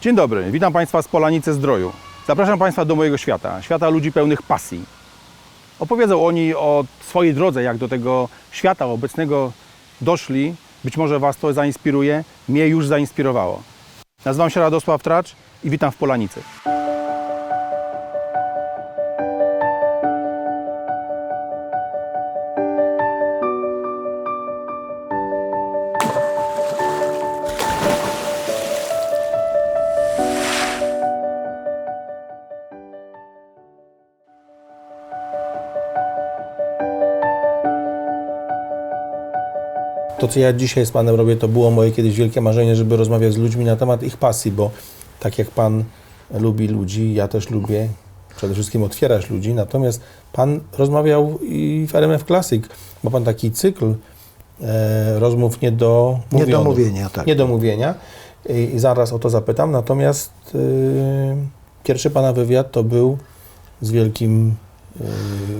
Dzień dobry, witam Państwa z Polanicy Zdroju. Zapraszam Państwa do mojego świata, świata ludzi pełnych pasji. Opowiedzą oni o swojej drodze, jak do tego świata obecnego doszli. Być może Was to zainspiruje, mnie już zainspirowało. Nazywam się Radosław Tracz i witam w Polanicy. Co ja dzisiaj z Panem robię, to było moje kiedyś wielkie marzenie, żeby rozmawiać z ludźmi na temat ich pasji, bo tak jak Pan lubi ludzi, ja też lubię. Przede wszystkim otwierać ludzi, natomiast Pan rozmawiał i w RMF Classic, ma Pan taki cykl e, rozmów nie do Niedomówienia, tak. Niedomówienia I, i zaraz o to zapytam, natomiast e, pierwszy Pana wywiad to był z wielkim e,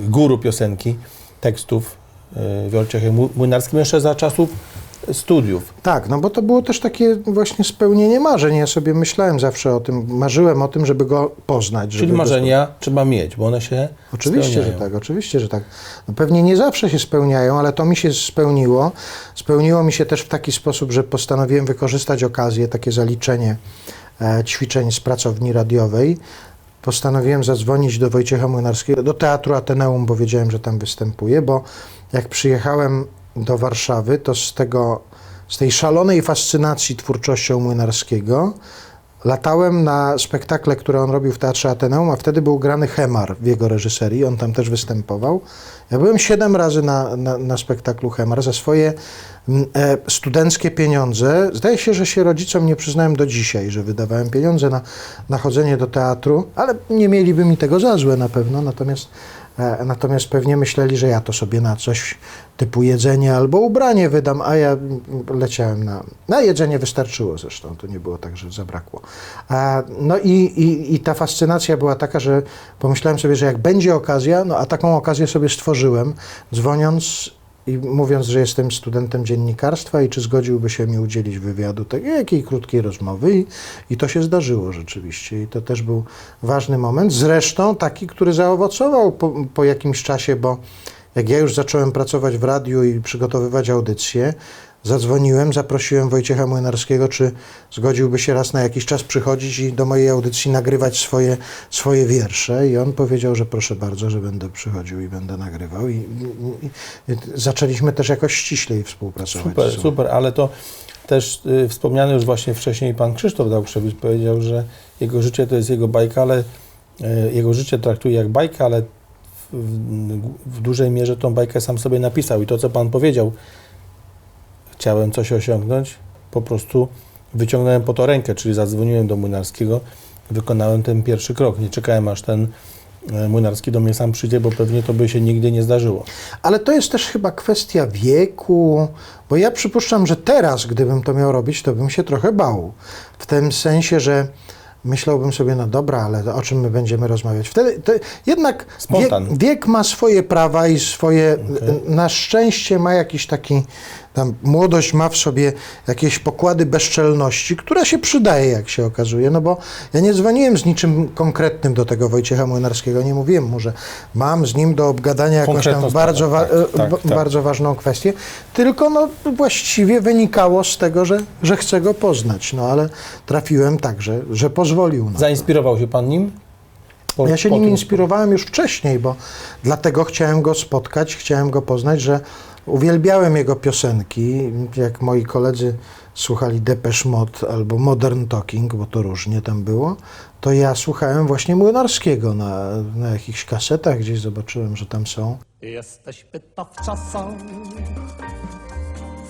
guru piosenki, tekstów e, Wojciechem Mły- Młynarskim jeszcze za czasów studiów. Tak, no bo to było też takie właśnie spełnienie marzeń. Ja sobie myślałem zawsze o tym, marzyłem o tym, żeby go poznać. Czyli żeby go marzenia trzeba mieć, bo one się Oczywiście, spełniają. że tak, oczywiście, że tak. No pewnie nie zawsze się spełniają, ale to mi się spełniło. Spełniło mi się też w taki sposób, że postanowiłem wykorzystać okazję, takie zaliczenie e, ćwiczeń z pracowni radiowej. Postanowiłem zadzwonić do Wojciecha Młynarskiego, do Teatru Ateneum, bo wiedziałem, że tam występuje, bo jak przyjechałem do Warszawy, to z tego, z tej szalonej fascynacji twórczością Młynarskiego, Latałem na spektakle, które on robił w Teatrze Ateneum, a wtedy był grany Hemar w jego reżyserii, on tam też występował. Ja byłem siedem razy na, na, na spektaklu Hemar za swoje mm, e, studenckie pieniądze. Zdaje się, że się rodzicom nie przyznałem do dzisiaj, że wydawałem pieniądze na, na chodzenie do teatru, ale nie mieliby mi tego za złe na pewno, natomiast, natomiast pewnie myśleli, że ja to sobie na coś typu jedzenie albo ubranie wydam, a ja leciałem na, na jedzenie wystarczyło zresztą, to nie było tak, że zabrakło. A, no i, i, i ta fascynacja była taka, że pomyślałem sobie, że jak będzie okazja, no a taką okazję sobie stworzyłem, dzwoniąc i mówiąc, że jestem studentem dziennikarstwa i czy zgodziłby się mi udzielić wywiadu, takiej jakiej krótkiej rozmowy? I, i to się zdarzyło rzeczywiście. I to też był ważny moment, zresztą taki, który zaowocował po, po jakimś czasie, bo jak ja już zacząłem pracować w radiu i przygotowywać audycje, zadzwoniłem, zaprosiłem Wojciecha Młynarskiego, czy zgodziłby się raz na jakiś czas przychodzić i do mojej audycji nagrywać swoje, swoje wiersze. I on powiedział, że proszę bardzo, że będę przychodził i będę nagrywał. I, i, i zaczęliśmy też jakoś ściślej współpracować. Super, super, ale to też y, wspomniany już właśnie wcześniej pan Krzysztof Dałkrzewicz powiedział, że jego życie to jest jego bajka, ale y, jego życie traktuje jak bajkę, ale w, w, w dużej mierze tą bajkę sam sobie napisał. I to, co pan powiedział, chciałem coś osiągnąć, po prostu wyciągnąłem po to rękę, czyli zadzwoniłem do Młynarskiego, wykonałem ten pierwszy krok. Nie czekałem, aż ten y, Młynarski do mnie sam przyjdzie, bo pewnie to by się nigdy nie zdarzyło. Ale to jest też chyba kwestia wieku, bo ja przypuszczam, że teraz, gdybym to miał robić, to bym się trochę bał. W tym sensie, że myślałbym sobie, no dobra, ale o czym my będziemy rozmawiać? Wtedy jednak wiek, wiek ma swoje prawa i swoje, na szczęście ma jakiś taki, tam młodość ma w sobie jakieś pokłady bezczelności, która się przydaje, jak się okazuje, no bo ja nie dzwoniłem z niczym konkretnym do tego Wojciecha Młynarskiego, nie mówiłem mu, że mam z nim do obgadania jakąś tam bardzo, wa- tak, tak, tak. bardzo ważną kwestię, tylko no, właściwie wynikało z tego, że, że chcę go poznać, no ale trafiłem tak, że, pozwolił na. Zainspirował się pan nim? Po- Ja się nim inspirowałem już wcześniej, bo dlatego chciałem go spotkać, chciałem go poznać, że uwielbiałem jego piosenki. Jak moi koledzy słuchali Depeche Mode albo Modern Talking, bo to różnie tam było, to ja słuchałem właśnie Młynarskiego na, na jakichś kasetach, gdzieś zobaczyłem, że tam są. Jesteś pyta w czasach,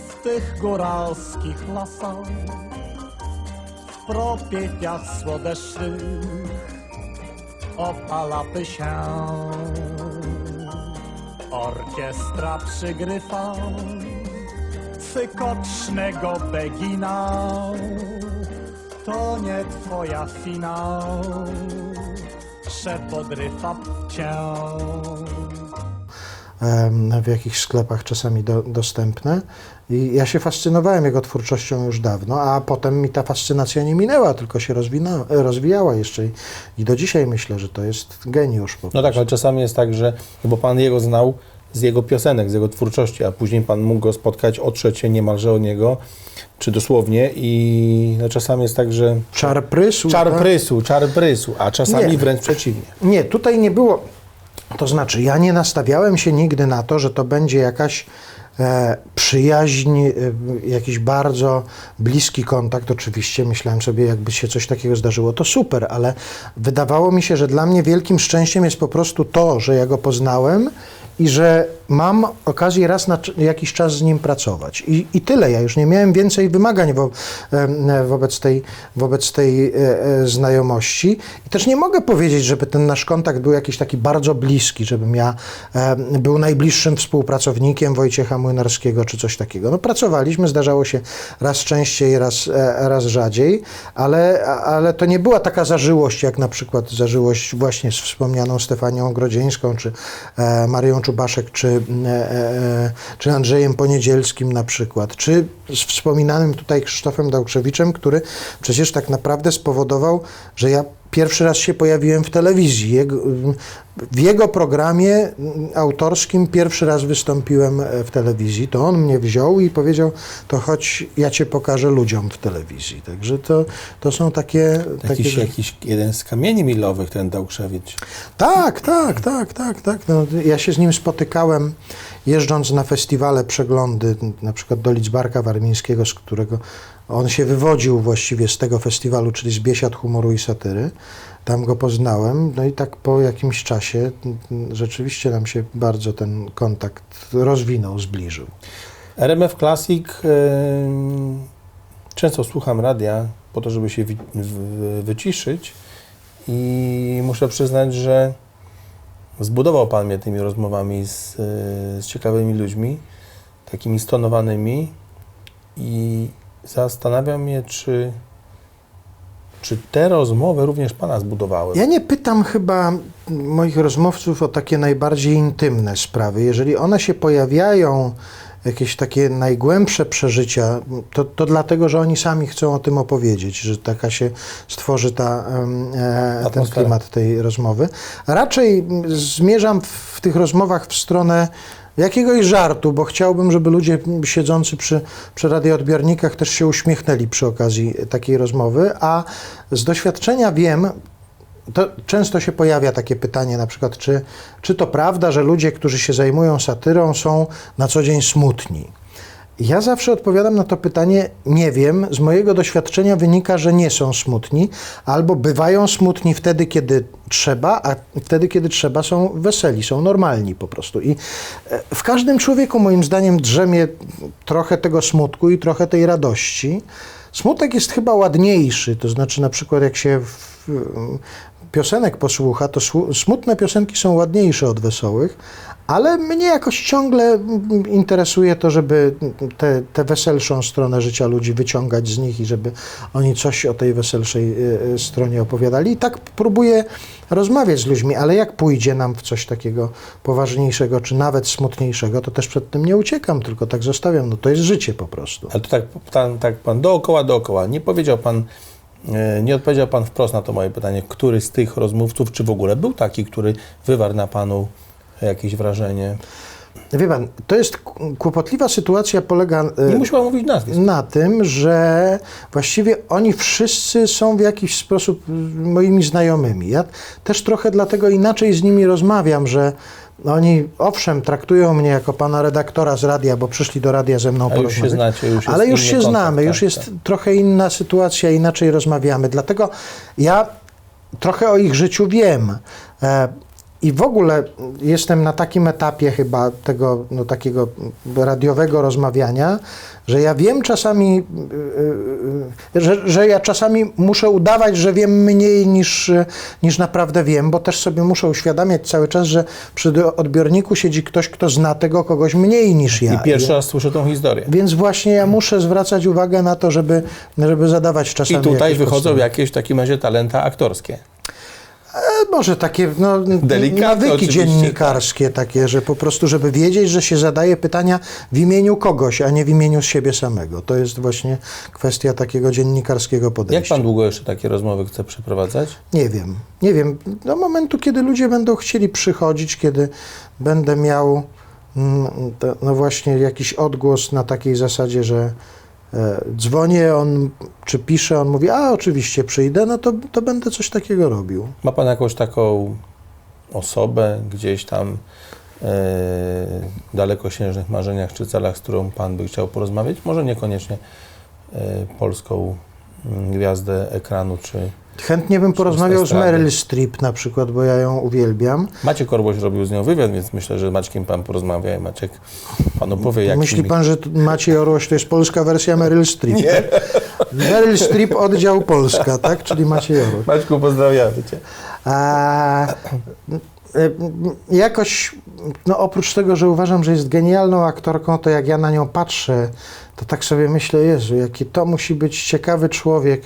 w tych góralskich lasach, w propietiach słodecznych opalapy się. Orkiestra przygrywa cykocznego begina, to nie twoja finał, podrywa cię. W jakichś sklepach czasami do, dostępne. I ja się fascynowałem jego twórczością już dawno, a potem mi ta fascynacja nie minęła, tylko się rozwina, rozwijała jeszcze. I- do dzisiaj myślę, że to jest geniusz No tak, ale czasami jest tak, że bo pan jego znał z jego piosenek, z jego twórczości, a później pan mógł go spotkać, otrzeć się niemalże od niego, czy dosłownie i no czasami jest tak, że Czar prysł. czar tak? czar prysu, a czasami Nie. wręcz przeciwnie. Nie, tutaj nie było. To znaczy, ja nie nastawiałem się nigdy na to, że to będzie jakaś e, przyjaźń, e, jakiś bardzo bliski kontakt. Oczywiście myślałem sobie, jakby się coś takiego zdarzyło, to super, ale wydawało mi się, że dla mnie wielkim szczęściem jest po prostu to, że ja go poznałem i że mam okazję raz na jakiś czas z nim pracować. I, i tyle. Ja już nie miałem więcej wymagań wo, e, wobec tej, wobec tej e, e, znajomości. I też nie mogę powiedzieć, żeby ten nasz kontakt był jakiś taki bardzo bliski, żebym ja był najbliższym współpracownikiem Wojciecha Młynarskiego czy coś takiego. No pracowaliśmy, zdarzało się raz częściej, raz, raz rzadziej, ale, ale to nie była taka zażyłość, jak na przykład zażyłość właśnie z wspomnianą Stefanią Grodzieńską, czy Marią Czubaszek, czy, czy Andrzejem Poniedzielskim na przykład, czy z wspominanym tutaj Krzysztofem Dałkrzewiczem, który przecież tak naprawdę spowodował, że ja pierwszy raz się pojawiłem w telewizji. Jego, w jego programie autorskim pierwszy raz wystąpiłem e, w telewizji. To on mnie wziął i powiedział, to chodź, ja cię pokażę ludziom w telewizji. Także to, to są takie... Jakiś, takie jakiś jeden z kamieni milowych ten Dałkrzewicz. tak, tak, tak, tak, tak. No, ja się z nim spotykałem jeżdżąc na festiwale przeglądy, na przykład do Lidzbarka Warmińskiego, z którego on się wywodził właściwie z tego festiwalu, czyli z Biesiad Humoru i Satyry. Tam go poznałem, no i tak po jakimś czasie rzeczywiście nam się bardzo ten kontakt rozwinął, zbliżył. RMF Classic, em, często słucham radia po to, żeby się wyciszyć i muszę przyznać, że zbudował Pan mnie tymi rozmowami z, e, z ciekawymi ludźmi, takimi stonowanymi i zastanawiam mnie, czy, czy te rozmowy również Pana zbudowały. Ja nie pytam chyba moich rozmówców o takie najbardziej intymne sprawy. Jeżeli one się pojawiają, jakieś takie najgłębsze przeżycia, to, to dlatego, że oni sami chcą o tym opowiedzieć, że taka się stworzy ta, e, ten klimat tej rozmowy. Raczej zmierzam w tych rozmowach w stronę jakiegoś żartu, bo chciałbym, żeby ludzie siedzący przy, przy radioodbiornikach też się uśmiechnęli przy okazji takiej rozmowy, a z doświadczenia wiem, to często się pojawia takie pytanie, na przykład, czy, czy to prawda, że ludzie, którzy się zajmują satyrą, są na co dzień smutni? Ja zawsze odpowiadam na to pytanie, nie wiem. Z mojego doświadczenia wynika, że nie są smutni, albo bywają smutni wtedy, kiedy trzeba, a wtedy, kiedy trzeba, są weseli, są normalni po prostu. I e, w każdym człowieku, moim zdaniem, drzemie trochę tego smutku i trochę tej radości. Smutek jest chyba ładniejszy, to znaczy na przykład jak się w, piosenek posłucha, to smutne piosenki są ładniejsze od wesołych, ale mnie jakoś ciągle mm, interesuje to, żeby tę tę weselszą stronę życia ludzi wyciągać z nich i żeby oni coś o tej weselszej y, y, stronie opowiadali. I tak próbuję rozmawiać z ludźmi, ale jak pójdzie nam w coś takiego poważniejszego, czy nawet smutniejszego, to też przed tym nie uciekam, tylko tak zostawiam. No to jest życie po prostu. Ale to tak, tak, tak pan dookoła, dookoła. Nie powiedział pan, e, nie odpowiedział pan wprost na to moje pytanie, który z tych rozmówców, czy w ogóle był taki, który wywarł na panu jakieś wrażenie. Wie pan, to jest kłopotliwa sytuacja, polega y, Nie mówić nazwisk. na tym, że właściwie oni wszyscy są w jakiś sposób moimi znajomymi. Ja też trochę dlatego inaczej z nimi rozmawiam, że oni owszem traktują mnie jako pana redaktora z radia, bo przyszli do radia ze mną A już się porozmawiać. znacie, już Ale już się kontakt, znamy, tak, już jest tak. trochę inna sytuacja, inaczej rozmawiamy. Dlatego ja trochę o ich życiu wiem. I w ogóle jestem na takim etapie chyba tego no, takiego radiowego rozmawiania, że ja wiem czasami, y, y, że, że ja czasami muszę udawać, że wiem mniej niż, y, niż naprawdę wiem, bo też sobie muszę uświadamiać cały czas, że przy odbiorniku siedzi ktoś, kto zna tego kogoś mniej niż ja. I pierwszy raz słyszę tą historię. więc właśnie ja muszę zwracać uwagę na to, żeby, żeby zadawać I czasami tutaj jakieś wychodzą podstawy. jakieś w takim razie talenta aktorskie. E, Może takie no, Delikatne nawyki oczywiście, dziennikarskie takie, że po prostu, żeby wiedzieć, że się zadaje pytania w imieniu kogoś, a nie w imieniu siebie samego. To jest właśnie kwestia takiego dziennikarskiego Jak podejścia. pan długo jeszcze takie rozmowy chce przeprowadzać? Nie wiem, nie wiem. Do momentu, kiedy ludzie będą chcieli przychodzić, kiedy będę miał mm, no właśnie jakiś odgłos na takiej zasadzie, że dzwonię, on czy pisze, on mówi, a oczywiście przyjdę, no to, to będę coś takiego robił. Ma pan jakąś taką osobę gdzieś tam e, w dalekosiężnych marzeniach czy celach, z którą pan by chciał porozmawiać? Może niekoniecznie e, polską mm, gwiazdę ekranu, czy Chętnie bym porozmawiał z. Meryl Streep na przykład, bo ja ją uwielbiam. Maciek Orłoś robił z nią wywiad, więc myślę, że Maćkiem pan porozmawia i Maciek pan opowie, jak Myśli pan, że Maciej Orłoś to jest polska wersja Meryl Streep? Nie. Meryl Streep, oddział Polska, tak? Czyli Maciej Orłoś. Maćku, pozdrawiamy cię. A, e, jakoś, no oprócz tego, że uważam, że jest genialną aktorką, to jak ja na nią patrzę, to tak sobie myślę, Jezu, jaki to musi być ciekawy człowiek,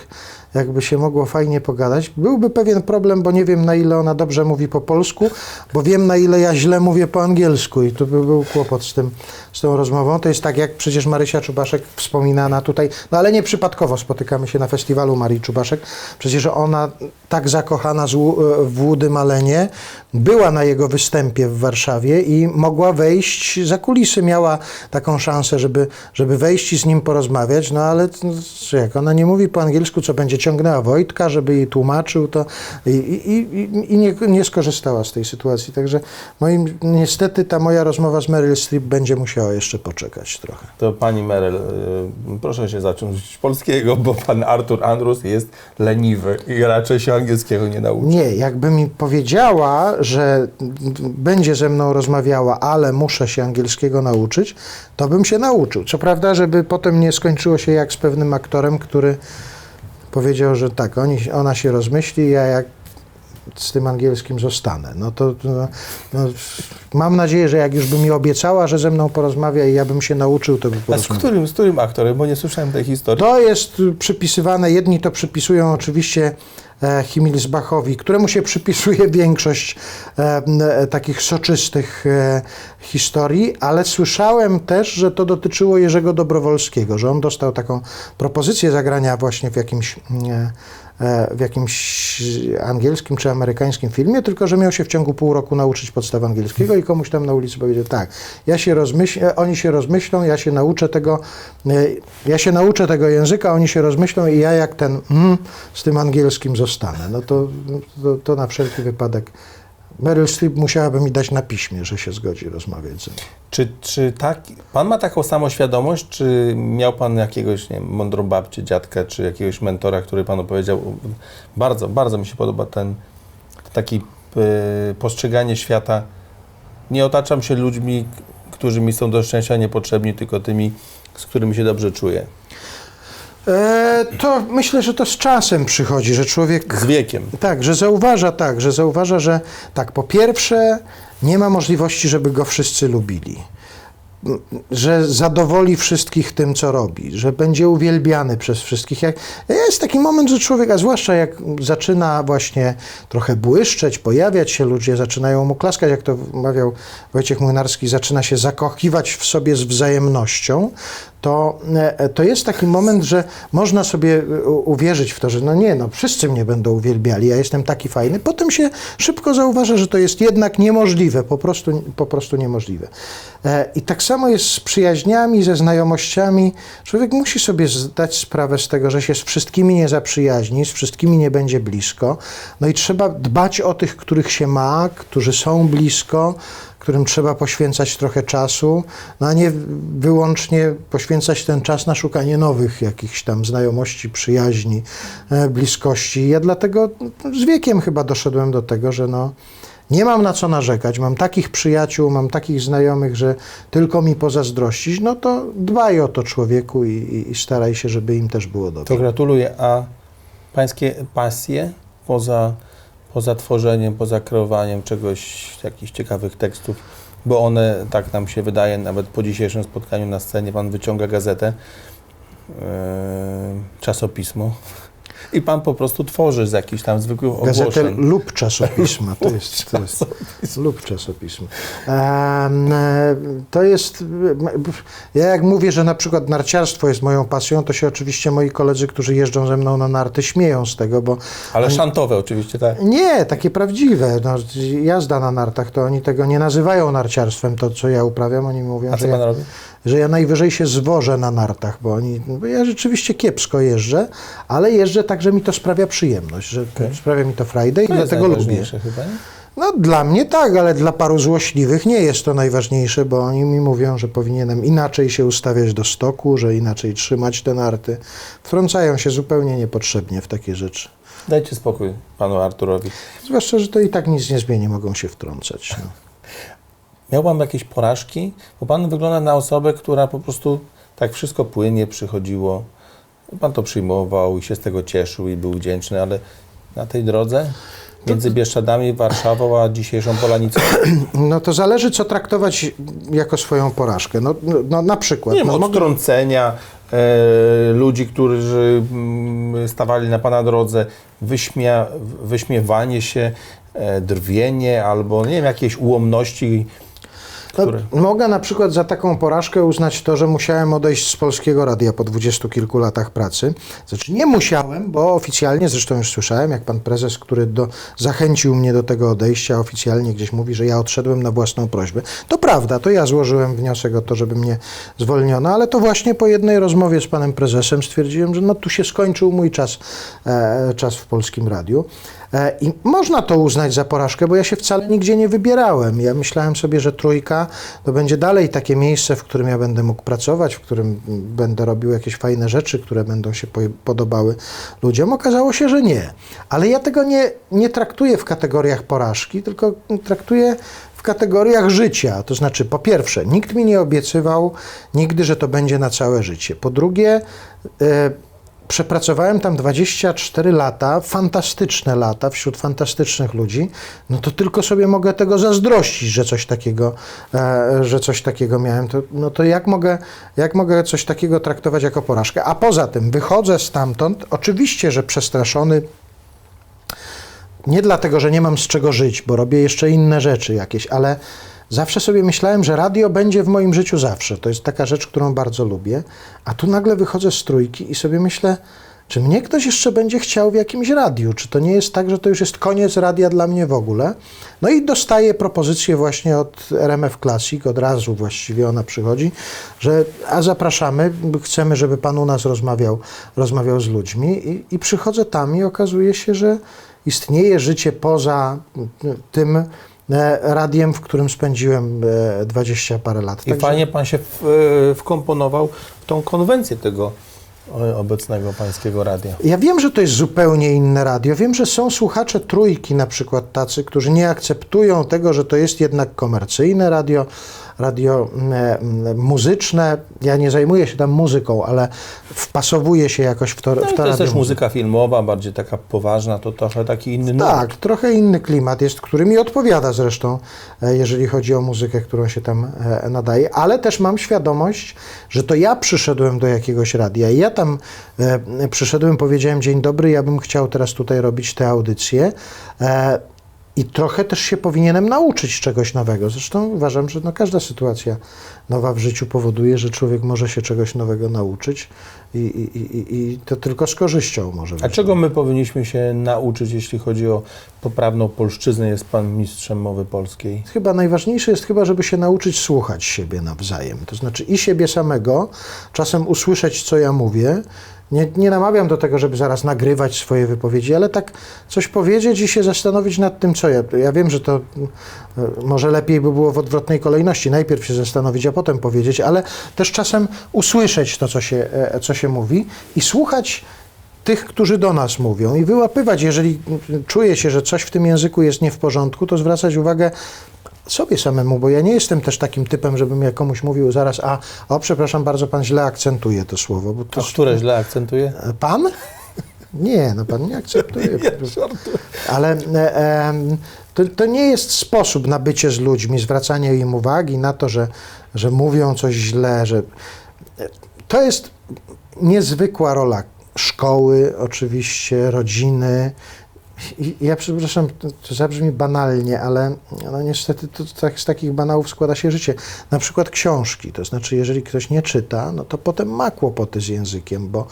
jakby się mogło fajnie pogadać. Byłby pewien problem, bo nie wiem na ile ona dobrze mówi po polsku, bo wiem na ile ja źle mówię po angielsku i to by był kłopot z, tym, z tą rozmową. To jest tak, jak przecież Marysia Czubaszek wspominana tutaj, no ale nie przypadkowo spotykamy się na festiwalu Marii Czubaszek. Przecież ona tak zakochana Łu- w Woody Malenie była na jego występie w Warszawie i mogła wejść za kulisy, miała taką szansę, żeby, żeby wejść i z nim porozmawiać, no ale no, jak ona nie mówi po angielsku, co będzie ciągnęła Wojtka, żeby jej tłumaczył to i, i, i, i nie, nie skorzystała z tej sytuacji. Także moim, niestety ta moja rozmowa z Meryl Streep będzie musiała jeszcze poczekać trochę. To pani Merel, y, proszę się zacząć polskiego, bo pan Artur Andrus jest leniwy i raczej się angielskiego nie nauczy. Nie, jakby mi powiedziała, że będzie ze mną rozmawiała, ale muszę się angielskiego nauczyć, to bym się nauczył. Co prawda, żeby potem nie skończyło się jak z pewnym aktorem, który powiedział, że tak, oni, ona się rozmyśli, ja jak z tym angielskim zostanę. No to no, no, mam nadzieję, że jak już by mi obiecała, że ze mną porozmawia i ja bym się nauczył, to by A z którym, z którym aktorem? Bo nie słyszałem tej historii. To jest przypisywane, jedni to przypisują oczywiście Himmelsbachowi, któremu się przypisuje większość e, e, takich soczystych e, historii, ale słyszałem też, że to dotyczyło Jerzego Dobrowolskiego, że on dostał taką propozycję zagrania właśnie w jakimś e, w jakimś angielskim czy amerykańskim filmie, tylko że miał się w ciągu pół roku nauczyć podstaw angielskiego i komuś tam na ulicy powiedział tak, ja się rozmyślę, oni się rozmyślą, ja się nauczę tego, e, ja się nauczę tego języka, oni się rozmyślą i ja jak ten mm, z tym angielskim zostanę. No to, to, to na wszelki wypadek Meryl Streep musiałaby mi dać na piśmie, że się zgodzi rozmawiać ze mną. Czy, czy tak, pan ma taką samą świadomość, czy miał pan jakiegoś, nie wiem, mądrą babcię, dziadka, czy jakiegoś mentora, który panu powiedział, bardzo, bardzo mi się podoba ten taki y, postrzeganie świata, nie otaczam się ludźmi, którzy mi są do szczęścia niepotrzebni, tylko tymi, z którymi się dobrze czuję. E, to myślę, że to z czasem przychodzi, że człowiek Z wiekiem. Tak, że zauważa, tak, że zauważa, że tak, po pierwsze, nie ma możliwości, żeby go wszyscy lubili. Że zadowoli wszystkich tym, co robi, że będzie uwielbiany przez wszystkich. Jak, jest taki moment, że człowiek, a zwłaszcza jak zaczyna właśnie trochę błyszczeć, pojawiać się, ludzie zaczynają mu klaskać, jak to mawiał Wojciech Młynarski, zaczyna się zakochiwać w sobie z wzajemnością, to, e, to jest taki moment, że można sobie u- uwierzyć w to, że no nie, no wszyscy mnie będą uwielbiali, ja jestem taki fajny. Potem się szybko zauważa, że to jest jednak niemożliwe, po prostu, po prostu niemożliwe. E, I tak samo jest z przyjaźniami, ze znajomościami. Człowiek musi sobie zdać sprawę z tego, że się z wszystkimi nie zaprzyjaźni, z wszystkimi nie będzie blisko. No i trzeba dbać o tych, których się ma, którzy są blisko, którym trzeba poświęcać trochę czasu, no a nie wyłącznie poświęcać ten czas na szukanie nowych jakichś tam znajomości, przyjaźni, e, bliskości. Ja dlatego z wiekiem chyba doszedłem do tego, że no, nie mam na co narzekać, mam takich przyjaciół, mam takich znajomych, że tylko mi pozazdrościć, no to dbaj o to człowieku i, i, i staraj się, żeby im też było dobrze. To gratuluję. A pańskie pasje poza, poza tworzeniem, poza kreowaniem czegoś, jakichś ciekawych tekstów, bo one, tak nam się wydaje, nawet po dzisiejszym spotkaniu na scenie, pan wyciąga gazetę, yy, czasopismo. I pan po prostu tworzy z jakichś tam zwykłych Gazetę ogłoszeń. lub czasopisma. To jest, to jest lub czasopisma. E, to jest. Ja jak mówię, że na przykład narciarstwo jest moją pasją, to się oczywiście moi koledzy, którzy jeżdżą ze mną na narty, śmieją z tego, bo Ale szantowe oczywiście, tak. nie, takie prawdziwe. No, jazda na nartach, to oni tego nie nazywają narciarstwem, to co ja uprawiam. Oni mówią, A że co ja, pan robi? Że ja najwyżej się zwożę na nartach, bo oni, bo ja rzeczywiście kiepsko jeżdżę, ale jeżdżę tak, że mi to sprawia przyjemność, że sprawia mi to frajdę i dlatego lubię. chyba, nie? No dla mnie tak, ale dla paru złośliwych nie jest to najważniejsze, bo oni mi mówią, że powinienem inaczej się ustawiać do stoku, że inaczej trzymać te narty. Wtrącają się zupełnie niepotrzebnie w takie rzeczy. Dajcie spokój panu Arturowi. Zwłaszcza, że to i tak nic nie zmieni, mogą się wtrącać. No. Miał pan jakieś porażki? Bo pan wygląda na osobę, która po prostu tak wszystko płynnie przychodziło. Pan to przyjmował i się z tego cieszył i był wdzięczny, ale na tej drodze między Bieszczadami, Warszawą, a dzisiejszą Polanicą, no to zależy, co traktować jako swoją porażkę. No, no, no na przykład. nie no, mogę- e, ludzi, którzy mm, stawali na pana drodze, wyśmia, wyśmiewanie się, e, drwienie albo nie wiem, jakieś ułomności, które... No, mogę na przykład za taką porażkę uznać to, że musiałem odejść z polskiego radia po dwudziestu kilku latach pracy. Znaczy nie musiałem, bo oficjalnie, zresztą już słyszałem, jak pan prezes, który do, zachęcił mnie do tego odejścia, oficjalnie gdzieś mówi, że ja odszedłem na własną prośbę. To prawda, to ja złożyłem wniosek o to, żeby mnie zwolniono, ale to właśnie po jednej rozmowie z panem prezesem stwierdziłem, że no tu się skończył mój czas, e, czas w polskim radiu. E, I można to uznać za porażkę, bo ja się wcale nigdzie nie wybierałem. Ja myślałem sobie, że trójka to będzie dalej takie miejsce, w którym ja będę mógł pracować, w którym będę robił jakieś fajne rzeczy, które będą się po- podobały ludziom. Okazało się, że nie. Ale ja tego nie, nie traktuję w kategoriach porażki, tylko traktuję w kategoriach życia. To znaczy, po pierwsze, nikt mi nie obiecywał nigdy, że to będzie na całe życie. Po drugie, e, Przepracowałem tam 24 lata, fantastyczne lata wśród fantastycznych ludzi, no to tylko sobie mogę tego zazdrościć, że coś takiego, e, że coś takiego miałem. To, no to jak mogę, jak mogę coś takiego traktować jako porażkę? A poza tym wychodzę stamtąd, oczywiście, że przestraszony, nie dlatego, że nie mam z czego żyć, bo robię jeszcze inne rzeczy jakieś, ale zawsze sobie myślałem, że radio będzie w moim życiu zawsze. To jest taka rzecz, którą bardzo lubię. A tu nagle wychodzę z trójki i sobie myślę, czy mnie ktoś jeszcze będzie chciał w jakimś radiu? Czy to nie jest tak, że to już jest koniec radia dla mnie w ogóle? No i dostaję propozycję właśnie od RMF Classic, od razu właściwie ona przychodzi, że a zapraszamy, chcemy, żeby pan u nas rozmawiał, rozmawiał z ludźmi i, i przychodzę tam i okazuje się, że istnieje życie poza tym radiem, w którym spędziłem e, 20 parę lat. I Także- fajnie pan się w, e, wkomponował w tą konwencję tego e, obecnego pańskiego radia. Ja wiem, że to jest zupełnie inne radio. Wiem, że są słuchacze trójki na przykład tacy, którzy nie akceptują tego, że to jest jednak komercyjne radio, radio mm, mm, muzyczne. Ja nie zajmuję się tam muzyką, ale wpasowuję się jakoś w to, No w to to jest też muzyka filmowa, bardziej taka poważna, to trochę taki inny nurt. Tak, trochę inny klimat jest, który mi odpowiada zresztą, e, jeżeli chodzi o muzykę, którą się tam e, nadaje, ale też mam świadomość, że to ja przyszedłem do jakiegoś radia i ja tam e, przyszedłem, powiedziałem dzień dobry, ja bym chciał teraz tutaj robić te audycje. I trochę też się powinienem nauczyć czegoś nowego. Zresztą uważam, że no każda sytuacja nowa w życiu powoduje, że człowiek może się czegoś nowego nauczyć i, i, i, i to tylko z korzyścią może A być. czego my powinniśmy się nauczyć, jeśli chodzi o poprawną polszczyznę? Jest pan mistrzem mowy polskiej. Chyba najważniejsze jest chyba, żeby się nauczyć słuchać siebie nawzajem. To znaczy i siebie samego, czasem usłyszeć, co ja mówię. Nie, nie namawiam do tego, żeby zaraz nagrywać swoje wypowiedzi, ale tak coś powiedzieć i się zastanowić nad tym, co ja. Ja wiem, że to e, może lepiej by było w odwrotnej kolejności. Najpierw się zastanowić, a potem powiedzieć, ale też czasem usłyszeć to, co się, e, co się mówi i słuchać tych, którzy do nas mówią i wyłapywać, jeżeli czuje się, że coś w tym języku jest nie w porządku, to zwracać uwagę sobie samemu, bo ja nie jestem też takim typem, żebym ja komuś mówił zaraz, a o przepraszam bardzo, pan źle akcentuje to słowo. Bo to A które źle akcentuje? Pan? Nie, no pan nie akceptuje. prostu. Ale e, to, to nie jest sposób na bycie z ludźmi, zwracanie im uwagi na to, że, że mówią coś źle, że to jest niezwykła rola szkoły oczywiście, rodziny. I ja przepraszam, to, to zabrzmi banalnie, ale no niestety to, tak, z takich banałów składa się życie. Na przykład książki, to znaczy jeżeli ktoś nie czyta, no to potem ma kłopoty z językiem, bo,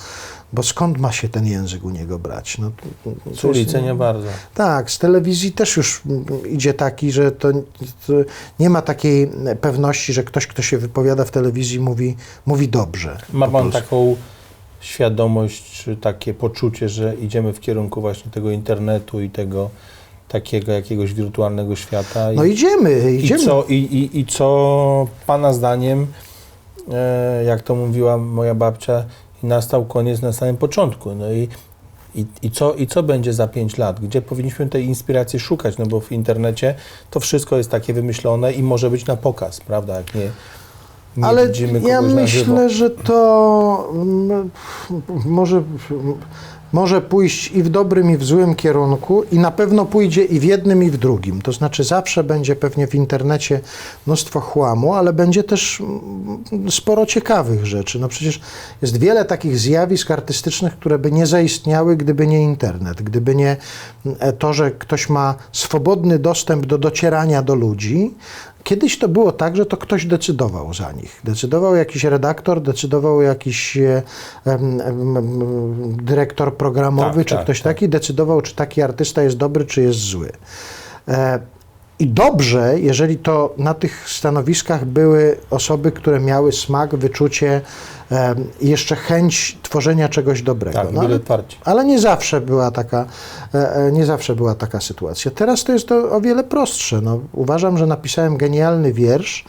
bo skąd ma się ten język u niego brać? No, to- Z ulicy nie bardzo. tak, z telewizji też już idzie taki, że to, to nie ma takiej pewności, że ktoś, kto się wypowiada w telewizji, mówi, mówi dobrze. Ma pan taką świadomość, czy takie poczucie, że idziemy w kierunku właśnie tego internetu i tego takiego jakiegoś wirtualnego świata? I, No idziemy, i, idziemy. co, i, i, I co Pana zdaniem, e, jak to mówiła moja babcia, nastał koniec na samym początku. No i, i, i, co, I co będzie za pięć lat? Gdzie powinniśmy tej inspiracji szukać? No bo w internecie to wszystko jest takie wymyślone i może być na pokaz, prawda? Jak nie, nie Ale widzimy kogoś ja myślę, że to mm, może, może pójść i w dobrym, i w złym kierunku, i na pewno pójdzie i w jednym, i w drugim. To znaczy, zawsze będzie pewnie w internecie mnóstwo chłamu, ale będzie też mm, sporo ciekawych rzeczy. No przecież jest wiele takich zjawisk artystycznych, które by nie zaistniały, gdyby nie internet, gdyby nie e, to, że ktoś ma swobodny dostęp do docierania do ludzi. Kiedyś to było tak, że to ktoś decydował za nich. Decydował jakiś redaktor, decydował jakiś em, em, dyrektor programowy, Tak, czy tak, ktoś tak. taki decydował, czy taki artysta jest dobry, czy jest zły. E, I dobrze, jeżeli to na tych stanowiskach były osoby, które miały smak, wyczucie i jeszcze chęć tworzenia czegoś dobrego. Tak, No, ale ale nie zawsze była taka, e, e, nie zawsze była taka sytuacja. Teraz to jest to o wiele prostsze. No, uważam, że napisałem genialny wiersz.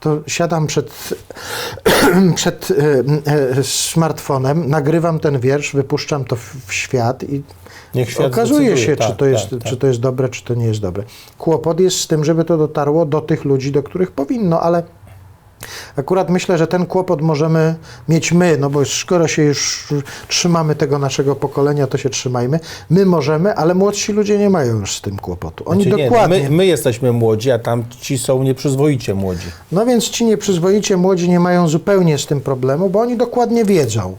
To siadam przed, przed e, e, smartfonem, nagrywam ten wiersz, wypuszczam to w, świat i świat okazuje się, Tak, czy, to jest, tak, tak. czy to jest dobre, czy to nie jest dobre. Kłopot jest z tym, żeby to dotarło do tych ludzi, do których powinno, ale Akurat myślę, że ten kłopot możemy mieć my, no bo skoro się już trzymamy tego naszego pokolenia, to się trzymajmy. My możemy, ale młodsi ludzie nie mają już z tym kłopotu. Oni Znaczy nie, dokładnie. My, my jesteśmy młodzi, a tam ci są nieprzyzwoicie młodzi. No więc ci nieprzyzwoicie młodzi nie mają zupełnie z tym problemu, bo oni dokładnie wiedzą,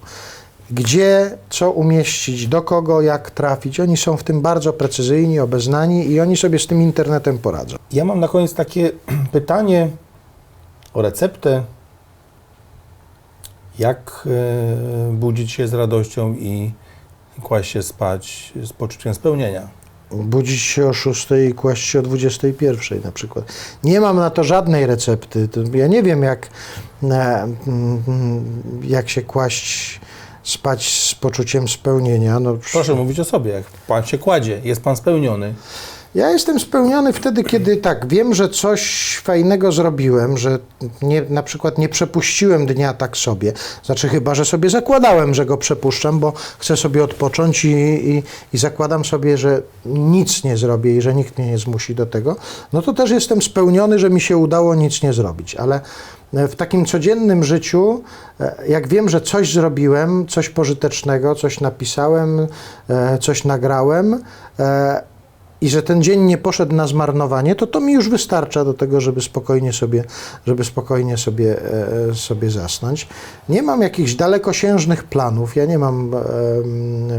gdzie, co umieścić, do kogo, jak trafić. Oni są w tym bardzo precyzyjni, obeznani i oni sobie z tym internetem poradzą. Ja mam na koniec takie pytanie o receptę. Jak e, budzić się z radością i kłaść się spać z poczuciem spełnienia? Budzić się o 6 i kłaść się o 21 na przykład. Nie mam na to żadnej recepty. Ja nie wiem, jak, e, mm, jak się kłaść, spać z poczuciem spełnienia. No, Proszę mówić o sobie, jak pan się kładzie, jest pan spełniony. Ja jestem spełniony wtedy, kiedy tak, wiem, że coś fajnego zrobiłem, że nie, na przykład nie przepuściłem dnia tak sobie. Znaczy chyba, że sobie zakładałem, że go przepuszczam, bo chcę sobie odpocząć i, i, i zakładam sobie, że nic nie zrobię i że nikt mnie nie zmusi do tego. No to też jestem spełniony, że mi się udało nic nie zrobić. Ale e, w takim codziennym życiu, e, jak wiem, że coś zrobiłem, coś pożytecznego, coś napisałem, e, coś nagrałem, i że ten dzień nie poszedł na zmarnowanie, to to mi już wystarcza do tego, żeby spokojnie sobie, żeby spokojnie sobie, e, sobie zasnąć. Nie mam jakichś dalekosiężnych planów, ja nie mam...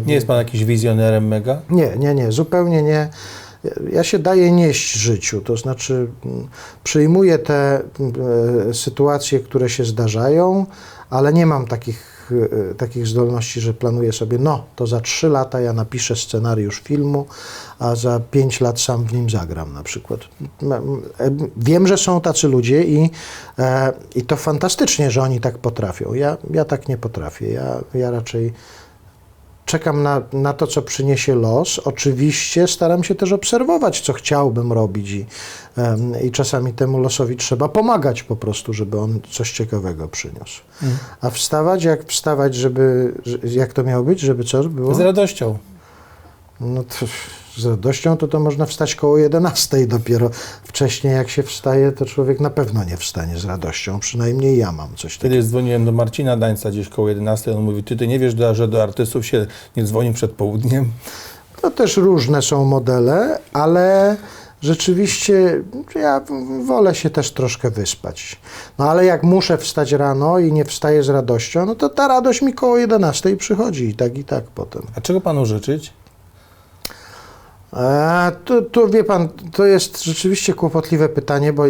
Nie jest pan jakiś wizjonerem mega? nie, nie, nie, zupełnie nie. Ja się daję nieść życiu, to znaczy przyjmuję te e, sytuacje, które się zdarzają, ale nie mam takich, e, takich zdolności, że planuję sobie, no to za trzy lata ja napiszę scenariusz filmu, a za pięć lat sam w nim zagram na przykład. E, Wiem, że są tacy ludzie i, e, i to fantastycznie, że oni tak potrafią. Ja, ja tak nie potrafię. Ja, ja raczej czekam na, na to, co przyniesie los. Oczywiście staram się też obserwować, co chciałbym robić i, em, i czasami temu losowi trzeba pomagać po prostu, żeby on coś ciekawego przyniósł. A wstawać, jak wstawać, żeby, że- jak to miało być, żeby co było? Z radością. No to z radością to to można wstać koło 11 dopiero. Wcześniej jak się wstaje, to człowiek na pewno nie wstanie z radością. Przynajmniej ja mam coś takiego. Wtedy dzwoniłem do Marcina Dańca gdzieś koło 11. On mówi, ty, ty nie wiesz, że do artystów się nie dzwoni przed południem? To też różne są modele, ale rzeczywiście ja wolę się też troszkę wyspać. No ale jak muszę wstać rano i nie wstaję z radością, no to ta radość mi koło 11 przychodzi i tak i tak potem. A czego panu życzyć? A, tu, tu wie pan, to jest rzeczywiście kłopotliwe pytanie, bo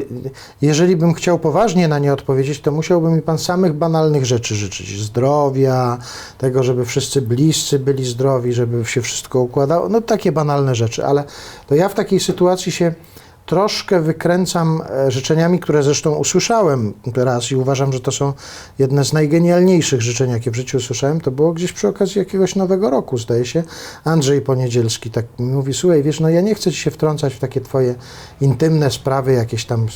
jeżeli bym chciał poważnie na nie odpowiedzieć, to musiałby mi pan samych banalnych rzeczy życzyć. Zdrowia, tego, żeby wszyscy bliscy byli zdrowi, żeby się wszystko układało. No takie banalne rzeczy, ale to ja w takiej sytuacji się troszkę wykręcam e, życzeniami, które zresztą usłyszałem raz i uważam, że to są jedne z najgenialniejszych życzeń, jakie w życiu usłyszałem. To było gdzieś przy okazji jakiegoś nowego roku, zdaje się. Andrzej Poniedzielski tak mi mówi, słuchaj, wiesz, no ja nie chcę ci się wtrącać w takie twoje intymne sprawy, jakieś tam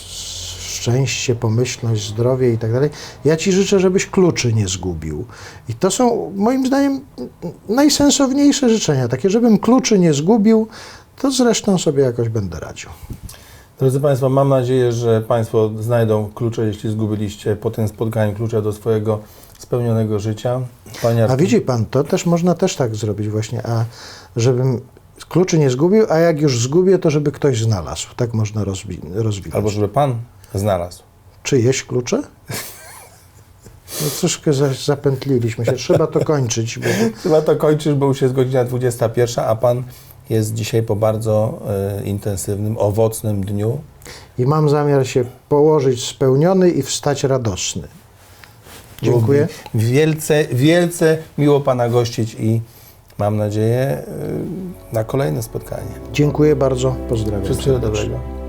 szczęście, pomyślność, zdrowie i tak dalej. Ja ci życzę, żebyś kluczy nie zgubił. I to są moim zdaniem najsensowniejsze życzenia, takie, żebym kluczy nie zgubił, to zresztą sobie jakoś będę radził. Drodzy Państwo, mam nadzieję, że Państwo znajdą klucze, jeśli zgubiliście po tym spotkaniu klucze do swojego spełnionego życia. Panie A widzi pan, to też można też tak zrobić właśnie, a żebym kluczy nie zgubił, a jak już zgubię, to żeby ktoś znalazł. Tak można rozwi- rozwinąć. Albo żeby Pan znalazł. Czyjeś klucze? No troszkę za- zapętliliśmy się. Trzeba to kończyć, bo Chyba to kończysz, bo już jest godzina 21, a Pan jest dzisiaj po bardzo e, intensywnym, owocnym dniu. i mam zamiar się położyć spełniony i wstać radosny. Dziękuję. Wielce, wielce miło Pana gościć i mam nadzieję e, na kolejne spotkanie. Dziękuję bardzo. Pozdrawiam. Wszystkiego dobrego.